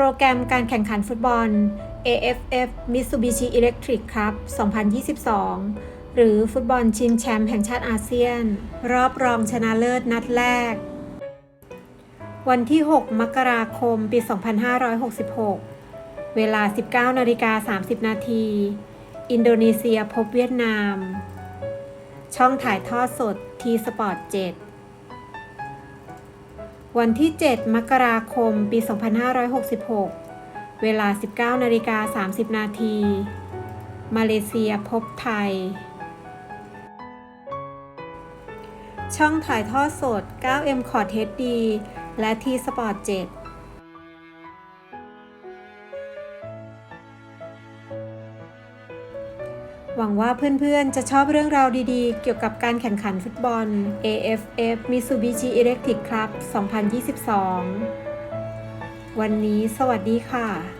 โปรแกรมการแข่งขันฟุตบอล AFF Mitsubishi Electric Cup 2022 หรือฟุตบอลชิงแชมป์แห่งชาติอาเซียน รอบรองชนะเลิศนัดแรก วันที่ 6 มกราคม ปี 2566 เวลา 19นาฬิกา30 นาที อินโดนีเซียพบเวียดนาม ช่องถ่ายทอดสดทีสปอร์ต7 วันที่ 7 มกราคม ปี 2566 เวลา 19นาฬิกา30 นาที มาเลเซียพบไทย ช่องถ่ายทอดสด 9M c o r d HD และ T Sport 7 หวังว่าเพื่อนๆ จะชอบเรื่องราวดีๆ เกี่ยวกับการแข่งขันฟุตบอล AFF Mitsubishi Electric Club 2022 วันนี้สวัสดีค่ะ